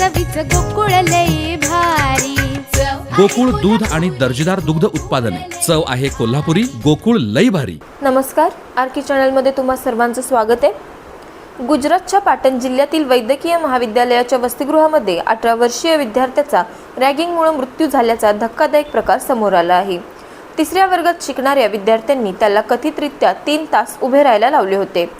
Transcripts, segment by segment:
चवीच गोकुळ लई भारी. गोकुळ दूध आणि दर्जेदार दुग्ध उत्पादने. चव आहे कोल्हापुरी गोकुळ लई भारी. नमस्कार आर के चॅनलमध्ये तुम्हा सर्वांचं स्वागत आहे. गुजरातच्या पाटण जिल्ह्यातील वैद्यकीय महाविद्यालयाच्या वसतिगृहामध्ये अठरा वर्षीय विद्यार्थ्याचा रॅगिंगमुळे मृत्यू झाल्याचा धक्कादायक प्रकार समोर आला आहे. तिसऱ्या वर्गात शिकणाऱ्या विद्यार्थ्यांनी त्याला कथितरित्या तीन तास उभे राहायला लावले होते.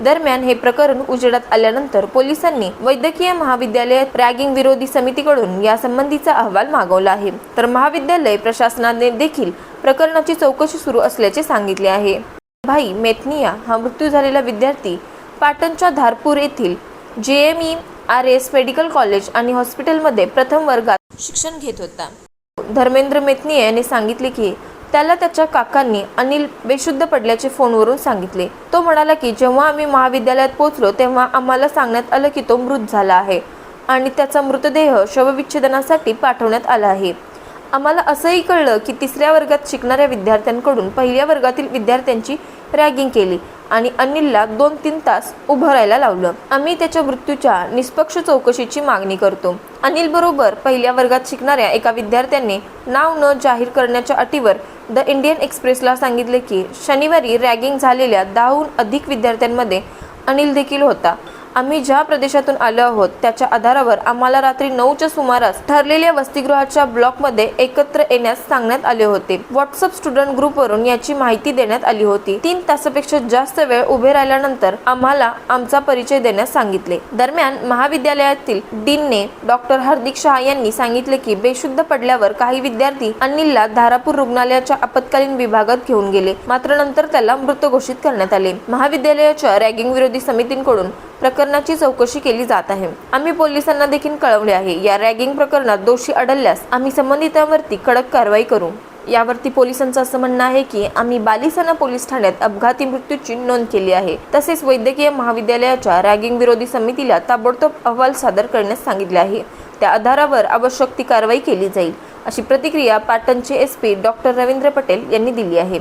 दरम्यान हे प्रकरण उजेडात आल्यानंतर पोलिसांनी वैद्यकीय महाविद्यालयात रॅगिंग विरोधी समितीकडून यासंबंधीचा अहवाल मागवला आहे. तर महाविद्यालय प्रशासनाने देखील प्रकरणाची चौकशी सुरू असल्याचे सांगितले आहे. भाई मेथनिया हा मृत्यू झालेला विद्यार्थी पाटणच्या धारपूर येथील G M E R S medical college आणि हॉस्पिटलमध्ये प्रथम वर्गात शिक्षण घेत होता. धर्मेंद्र मेथनिया याने सांगितले की त्याला त्याच्या काकांनी अनिल बेशुद्ध पडल्याचे फोनवरून सांगितले. तो म्हणाला की जेव्हा आम्ही महाविद्यालयात पोहोचलो तेव्हा आम्हाला सांगण्यात आलं की तो मृत झाला आहे आणि त्याचा मृतदेह शवविच्छेदनासाठी पाठवण्यात आला आहे. आम्हाला असंही कळलं की तिसऱ्या वर्गात शिकणाऱ्या विद्यार्थ्यांकडून पहिल्या वर्गातील विद्यार्थ्यांची रॅगिंग केली. आणि अनिलला दोन तीन तास उभं राहायला लावलं. आम्ही त्याच्या मृत्यूच्या निष्पक्ष चौकशीची मागणी करतो. अनिल बरोबर पहिल्या वर्गात शिकणाऱ्या एका विद्यार्थ्याने नाव न जाहीर करण्याच्या अटीवर द इंडियन एक्सप्रेसला सांगितले की शनिवारी रॅगिंग झालेल्या दहाहून अधिक विद्यार्थ्यांमध्ये अनिल देखील होता. आम्ही ज्या प्रदेशातून आलो आहोत त्याच्या आधारावर आम्हाला रात्री नऊच्या सुमारास ठरलेल्या वसतिगृहाच्या ब्लॉकमध्ये एकत्र येण्यास सांगण्यात आले होते. व्हॉट्सअप स्टुडंट ग्रुपवरून याची माहिती देण्यात आली होती. तीन तासापेक्षा जास्त वेळ उभे राहिल्यानंतर आम्हाला आमचा परिचय देण्यास सांगितले. दरम्यान महाविद्यालयातील डीनने डॉक्टर हार्दिक शहा यांनी सांगितले की बेशुद्ध पडल्यावर काही विद्यार्थी अनिलला धारापूर रुग्णालयाच्या आपत्कालीन विभागात घेऊन गेले. मात्र नंतर त्याला मृत घोषित करण्यात आले. महाविद्यालयाच्या रॅगिंग विरोधी समितींकडून प्रकरणाची चौकशी केली जात आहे. आम्ही पोलिसांना देखील कळवले आहे. या रॅगिंग प्रकरणात दोषी आढळल्यास आम्ही संबंधितांवरती कडक कारवाई करू. यावरती पोलिसांचं असं म्हणणं आहे की आम्ही बालिसाना पोलीस ठाण्यात अपघाती मृत्यूची नोंद केली आहे. तसेच वैद्यकीय महाविद्यालयाच्या रॅगिंग विरोधी समितीला ताबडतोब अहवाल सादर करण्यास सांगितले आहे. त्या आधारावर आवश्यक ती कारवाई केली जाईल अशी प्रतिक्रिया पाटणचे S P doctor Ravindra Patel यांनी दिली आहे.